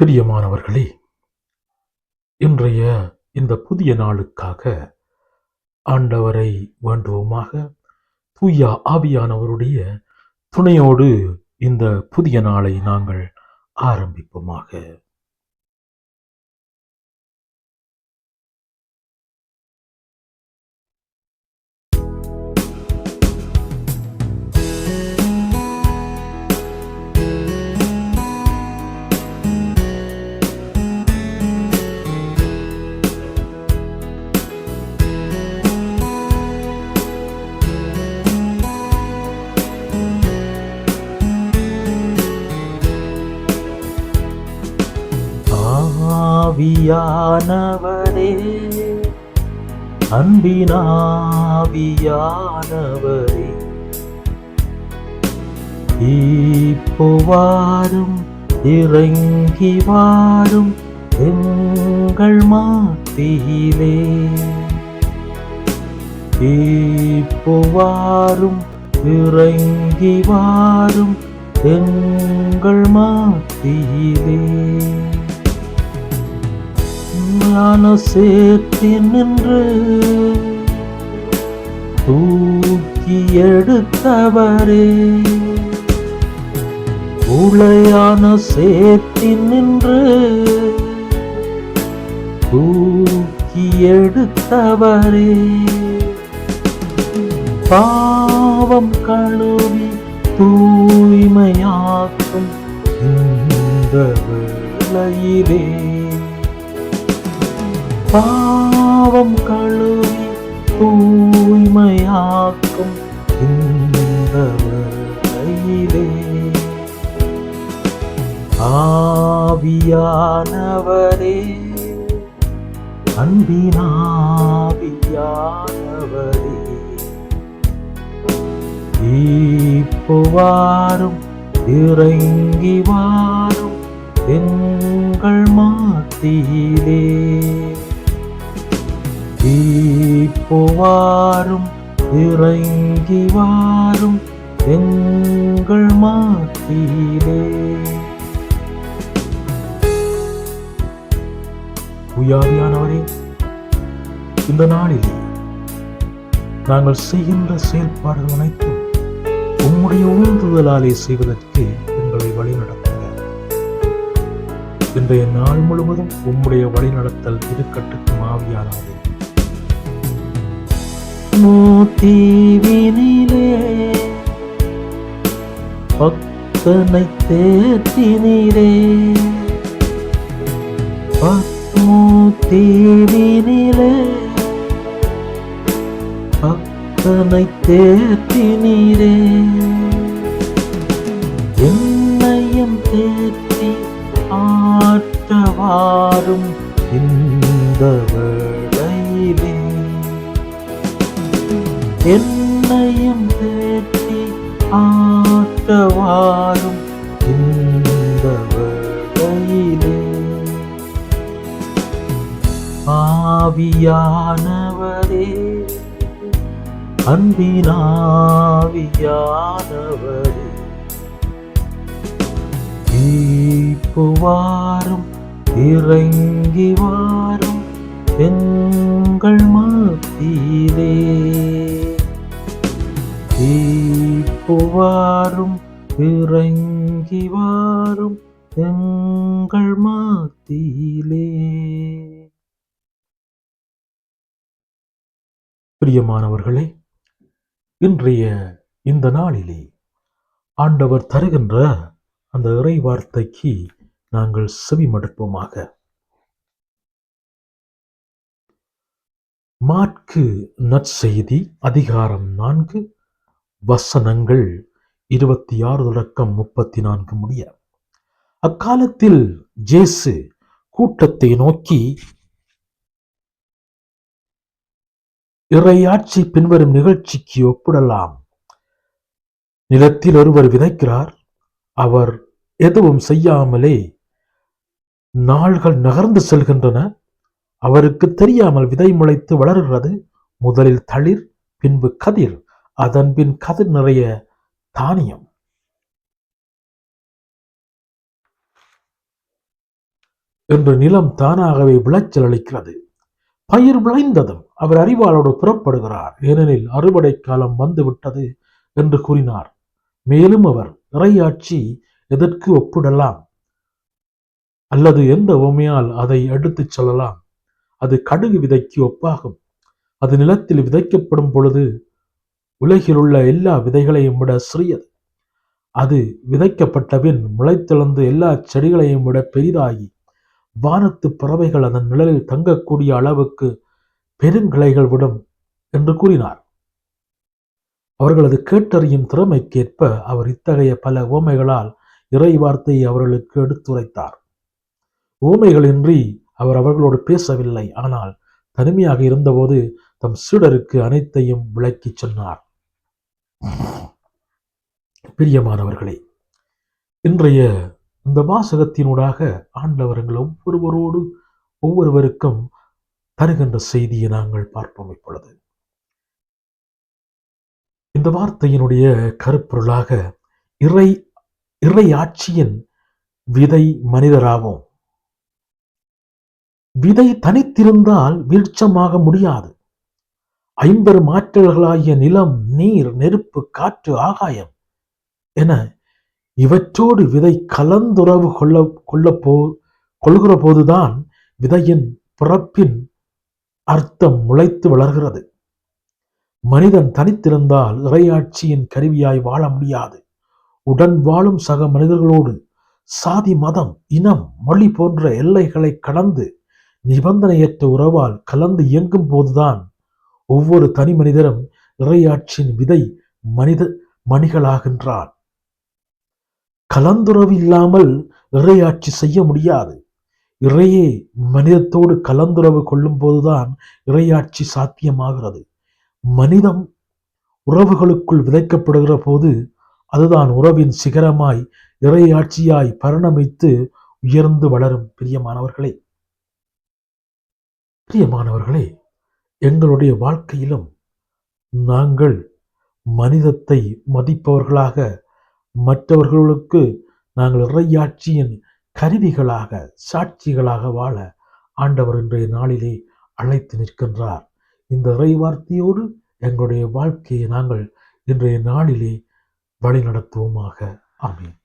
பிரியமானவர்களே இன்றைய இந்த புதிய நாளுக்காக ஆண்டவரை வேண்டுவோமாக தூய ஆவியானவருடைய துணையோடு இந்த புதிய நாளை நாங்கள் ஆரம்பிப்போமாக. ஆவியானவரே அன்பினாவியானவரே. இப்போ வாரும் இறங்கி வாரும் எங்கள் மாத்தியிலே. இப்போ வாரும் இறங்கி வாரும் எங்கள் மாத்தியிலே. ஞான சேர்த்தி நின்று தூக்கி எடுத்தவரே. உளையான சேர்த்தி நின்று தூக்கி எடுத்தவரே. பாவம் கழுவி தூய்மையாக்கும் இந்த வேளையிலே. பாவம் கழுவி தூய்மையாக்கும் இந்த வேளையிலே ஆவியானவரே அன்பினாவியானவரே. இப்புவாரும் இறங்கி வாரும் எங்கள் மாத்தியிலே. இப்போ இறங்கி வாரும் எங்கள் மாத்தியிலே உயாவியானவரே இந்த நாளிலே நாங்கள் செய்கின்ற செயல்பாடுகள் அனைத்தும் உம்முடைய உந்துதலாலே செய்வதற்கு எங்களை வழிநடத்துங்க இன்றைய நாள் முழுவதும் உம்முடைய வழிநடத்தல் இருக்கட்டுக்கும் ஆவியானவரே. தீவினிலே பக்தனை தேத்தினீரே தீவினிலே பக்தனை தேத்தினிலே என்னையும் தேத்தி ஆற்றவாரும் இந்தவர் என்னையும் தேற்றி ஆட்டவாரும் இந்த வேளையிலே. ஆவியானவரே அன்பினாவியானவரே தீப்புவாரும் இறங்கி வாரும் எங்கள் மத்தியிலே. புவாரும் வாரும் இறங்கி வாரும் எங்கள் மாத்தியிலே பிரியமானவர்களே இன்றைய இந்த நாளிலே ஆண்டவர் தருகின்ற அந்த இறை வார்த்தைக்கு நாங்கள் செவிமடுப்போமாக. மாற்கு நற்செய்தி அதிகாரம் நான்கு வசனங்கள் இருபத்தி ஆறு தொடக்கம் முப்பத்தி நான்கு முடிய. அக்காலத்தில் ஜேசு கூட்டத்தை நோக்கி இறையாட்சி பின்வரும் நிகழ்ச்சிக்கு ஒப்பிடலாம். நிலத்தில் ஒருவர் விதைக்கிறார். அவர் எதுவும் செய்யாமலே நாள்கள் நகர்ந்து செல்கின்றன. அவருக்கு தெரியாமல் விதை முளைத்து வளர்கிறது. முதலில் தளிர் பின்பு கதிர். அதன்பின் கதிர் நிறைய தானியம். என்று நிலம் தானாகவே விளைச்சல் அளிக்கிறது. பயிர் விளைந்ததும் அவர் அறிவாளோடு புறப்படுகிறார். ஏனெனில் அறுவடை காலம் வந்துவிட்டது என்று கூறினார். மேலும் அவர் இறையாட்சி எதற்கு ஒப்பிடலாம்? அல்லது எந்த உமையால் அதை எடுத்துச் சொல்லலாம்? அது கடுகு விதைக்கு ஒப்பாகும். அது நிலத்தில் விதைக்கப்படும் பொழுது உலகிலுள்ள எல்லா விதைகளையும் விட சிறியது. அது விதைக்கப்பட்டபின் முளைத்தெழுந்து எல்லா செடிகளையும் விட பெரிதாகி வானத்து பறவைகள் அதன் நிழலில் தங்கக்கூடிய அளவுக்கு பெருங்கிளைகள் விடும் என்று கூறினார். அவர்களது கேட்டறியும் திறமைக்கேற்ப அவர் இத்தகைய பல ஓமைகளால் இறை வார்த்தையை அவர்களுக்கு எடுத்துரைத்தார். ஓமைகளின்றி அவர் அவர்களோடு பேசவில்லை ஆனால் தனிமையாக இருந்தபோது தம் சீடருக்கு அனைத்தையும் விளக்கிச் சொன்னார். பிரியமானவர்களே இன்றைய இந்த வாசகத்தினூடாக ஆண்டவர் எங்கள் ஒவ்வொருவரோடு ஒவ்வொருவருக்கும் தருகின்ற செய்தியை நாங்கள் பார்ப்போம் இப்பொழுது. இந்த வார்த்தையினுடைய கருப்பொருளாக இறை இறை ஆட்சியின் விதை மனிதராவோம். விதை தனித்திருந்தால் வீழ்ச்சமாக முடியாது. ஐம்பெரும் ஆற்றல்களாகிய நிலம் நீர் நெருப்பு காற்று ஆகாயம் என இவற்றோடு விதை கலந்துறவு கொள்ள கொள்ள போ கொள்கிற போதுதான் விதையின் பிறப்பின் அர்த்தம் முளைத்து வளர்கிறது. மனிதன் தனித்திருந்தால் இறையாட்சியின் கருவியாய் வாழ முடியாது. உடன் வாழும் சக மனிதர்களோடு சாதி மதம் இனம் மொழி போன்ற எல்லைகளை கடந்து நிபந்தனையற்ற உறவால் கலந்து இயங்கும் போதுதான் ஒவ்வொரு தனி மனிதரும் இறையாட்சியின் விதை மனித மணிகளாகின்றான் கலந்துறவு இல்லாமல் இறையாட்சி செய்ய முடியாது. இறையே மனிதத்தோடு கலந்துறவு கொள்ளும் போதுதான் இறையாட்சி சாத்தியமாகிறது. மனிதம் உறவுகளுக்குள் விதைக்கப்படுகிற போது அதுதான் உறவின் சிகரமாய் இறையாட்சியாய் பரிணமித்து உயர்ந்து வளரும் பிரியமானவர்களே. பிரியமானவர்களே எங்களுடைய வாழ்க்கையிலும் நாங்கள் மனிதத்தை மதிப்பவர்களாக மற்றவர்களுக்கு நாங்கள் இறையாட்சியின் கருவிகளாக சாட்சிகளாக வாழ ஆண்டவர் இன்றைய நாளிலே அழைத்து நிற்கின்றார். இந்த இறை வார்த்தையோடு எங்களுடைய வாழ்க்கையை நாங்கள் இன்றைய நாளிலே வழி நடத்துவோமாக ஆமீன்.